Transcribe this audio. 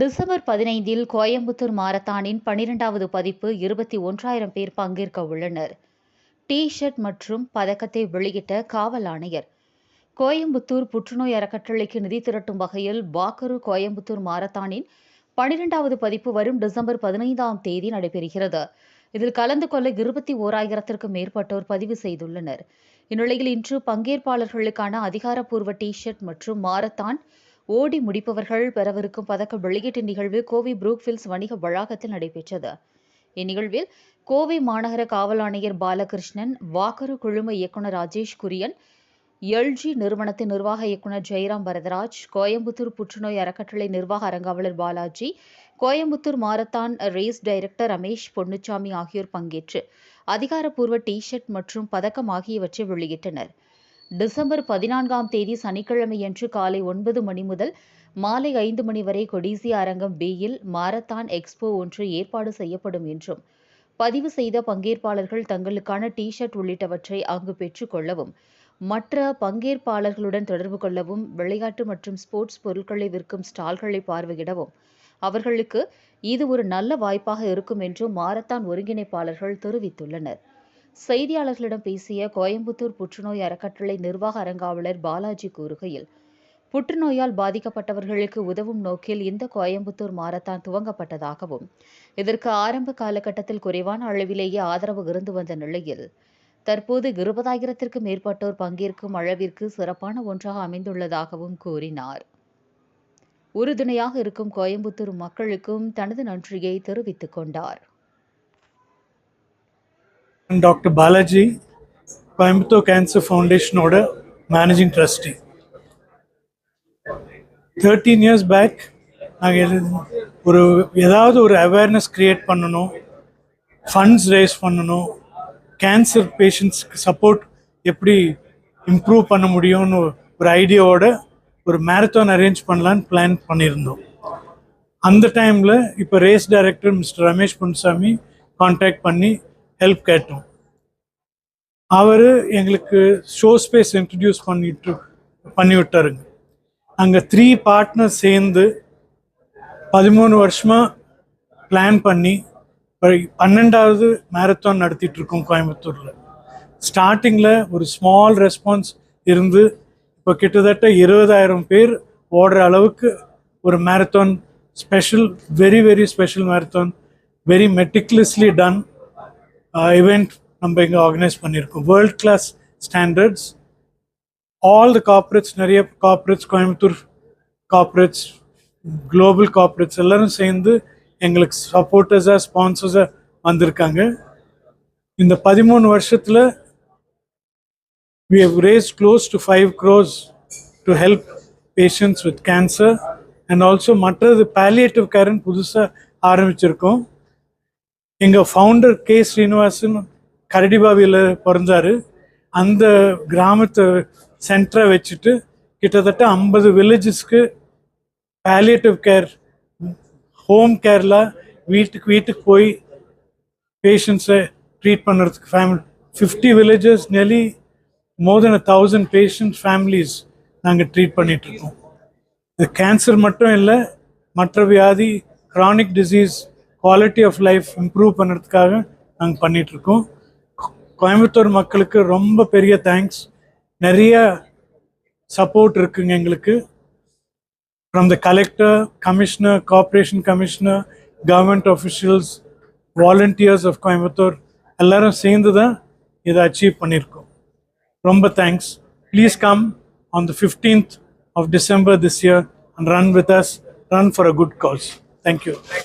December பதினைந்தில் கோயம்புத்தூர் மாரத்தானின் பனிரெண்டாவது பதிப்பு இருபத்தி ஒன்றாயிரம் பேர் பங்கேற்க உள்ளனர். டி ஷர்ட் மற்றும் பதக்கத்தை வெளியிட்ட காவல் ஆணையர். கோயம்புத்தூர் புற்றுநோய் அறக்கட்டளைக்கு நிதி திரட்டும் வகையில் பாக்கரு கோயம்புத்தூர் மாரத்தானின் பனிரெண்டாவது பதிப்பு வரும் டிசம்பர் பதினைந்தாம் தேதி நடைபெறுகிறது. இதில் கலந்து கொள்ள இருபத்தி ஓராயிரத்திற்கும் மேற்பட்டோர் பதிவு செய்துள்ளனர். இந்நிலையில் இன்று பங்கேற்பாளர்களுக்கான அதிகாரப்பூர்வ டி ஷர்ட் மற்றும் மாரத்தான் ஓடி முடிப்பவர்கள் பெறவிருக்கும் பதக்க வெளியீட்டு நிகழ்வு கோவை புரூக்ஃபில்ஸ் வணிக வளாகத்தில் நடைபெற்றது. இந்நிகழ்வில் கோவை மாநகர காவல் ஆணையர் பாலகிருஷ்ணன் வாக்கரு குழும இயக்குநர் ராஜேஷ் குரியன் எல்ஜி நிறுவனத்தின் நிர்வாக இயக்குநர் ஜெயராம் வரதராஜ் கோயம்புத்தூர் புற்றுநோய் அறக்கட்டளை நிர்வாக அரங்காவலர் Balaji Coimbatore marathon race director Ramesh Ponnuswamy ஆகியோர் பங்கேற்று அதிகாரப்பூர்வ டி ஷர்ட் மற்றும் பதக்கம் ஆகியவற்றை வெளியிட்டனர். டிசம்பர் பதினான்காம் தேதி சனிக்கிழமையன்று காலை ஒன்பது மணி முதல் மாலை ஐந்து மணி வரை கொடிசி அரங்கம் பியில் மாரத்தான் எக்ஸ்போ ஒன்று ஏற்பாடு செய்யப்படும் என்றும் பதிவு செய்த பங்கேற்பாளர்கள் தங்களுக்கான டி ஷர்ட் உள்ளிட்டவற்றை அங்கு பெற்றுக் கொள்ளவும் மற்ற பங்கேற்பாளர்களுடன் தொடர்பு கொள்ளவும் விளையாட்டு மற்றும் ஸ்போர்ட்ஸ் பொருட்களை விற்கும் ஸ்டால்களை பார்வையிடவும் அவர்களுக்கு இது ஒரு நல்ல வாய்ப்பாக இருக்கும் என்றும் மாரத்தான் ஒருங்கிணைப்பாளர்கள் தெரிவித்துள்ளனர். செய்தியாளர்களிடம் பேசிய கோயம்புத்தூர் புற்றுநோய் அறக்கட்டளை நிர்வாக அரங்காவலர் பாலாஜி கூறுகையில் புற்றுநோயால் பாதிக்கப்பட்டவர்களுக்கு உதவும் நோக்கில் இந்த கோயம்புத்தூர் மாரத்தான் துவங்கப்பட்டதாகவும் இதற்கு ஆரம்ப காலகட்டத்தில் குறைவான அளவிலேயே ஆதரவு இருந்து வந்த நிலையில் தற்போது இருபதாயிரத்திற்கும் மேற்பட்டோர் பங்கேற்கும் அளவிற்கு சிறப்பான ஒன்றாக அமைந்துள்ளதாகவும் கூறினார். உறுதுணையாக இருக்கும் கோயம்புத்தூர் மக்களுக்கும் தனது நன்றியை தெரிவித்துக் கொண்டார். Doctor Balaji Coimbatore cancer ஃபவுண்டேஷனோட managing trustee thirteen years back நாங்கள் ஒரு ஏதாவது ஒரு அவேர்னஸ் க்ரியேட் பண்ணணும் ஃபண்ட்ஸ் ரேஸ் பண்ணணும் கேன்சர் பேஷண்ட்ஸ்க்கு சப்போர்ட் எப்படி இம்ப்ரூவ் பண்ண முடியும்னு ஒரு ஐடியாவோட ஒரு மேரத்தான் அரேஞ்ச் பண்ணலான்னு பிளான் பண்ணியிருந்தோம். அந்த டைமில் இப்போ race director mister Ramesh Ponsamy contact பண்ணி ஹெல்ப் கேட்டோம். அவர் எங்களுக்கு ஷோ ஸ்பேஸ் இன்ட்ரடியூஸ் பண்ணிட்டு பண்ணி விட்டாருங்க அங்கே த்ரீ பார்ட்னர் சேர்ந்து பதிமூணு வருஷமாக பிளான் பண்ணி பன்னெண்டாவது மேரத்தான் நடத்திட்டு இருக்கோம் கோயம்புத்தூரில். ஸ்டார்டிங்கில் ஒரு ஸ்மால் ரெஸ்பான்ஸ் இருந்து இப்போ கிட்டத்தட்ட இருபதாயிரம் பேர் ஓடுற அளவுக்கு ஒரு marathon special very very special marathon very meticulously done Uh, event நம்ம இங்கே ஆர்கனைஸ் பண்ணியிருக்கோம். World class standards all the corporates நிறைய corporates Coimbatore corporates global corporates எல்லாரும் சேர்ந்து எங்களுக்கு சப்போர்ட்டர்ஸாக ஸ்பான்சர்ஸாக வந்திருக்காங்க. இந்த பதிமூணு வருஷத்தில் we have raised close to five crores to help patients with cancer and also மற்றது பேலியேட்டிவ் கேர்னு புதுசாக ஆரம்பிச்சிருக்கோம். எங்கள் ஃபவுண்டர் கே ஸ்ரீனிவாசன் கரடிபாவியில் பிறந்தாரு. அந்த கிராமத்தை சென்டரை வச்சுட்டு கிட்டத்தட்ட ஐம்பது வில்லேஜஸ்க்கு பேலியேட்டிவ் கேர் ஹோம் கேரில் வீட்டுக்கு வீட்டுக்கு போய் பேஷண்ட்ஸை ட்ரீட் பண்ணுறதுக்கு family fifty villages nearly more than a thousand patient families நாங்கள் ட்ரீட் பண்ணிகிட்ருக்கோம் இது கேன்சர் மட்டும் இல்லை மற்ற வியாதி chronic disease quality of life improve பண்ணுறதுக்காக நாங்கள் பண்ணிகிட்ருக்கோம் கோயம்புத்தூர் மக்களுக்கு ரொம்ப பெரிய தேங்க்ஸ் நிறைய சப்போர்ட் இருக்குங்க எங்களுக்கு. From the collector commissioner corporation commissioner government officials, volunteers of Coimbatore எல்லாரும் சேர்ந்து தான் இதை அச்சீவ் பண்ணியிருக்கோம். ரொம்ப thanks please come on the fifteenth of December this year and run with us run for a good cause thank you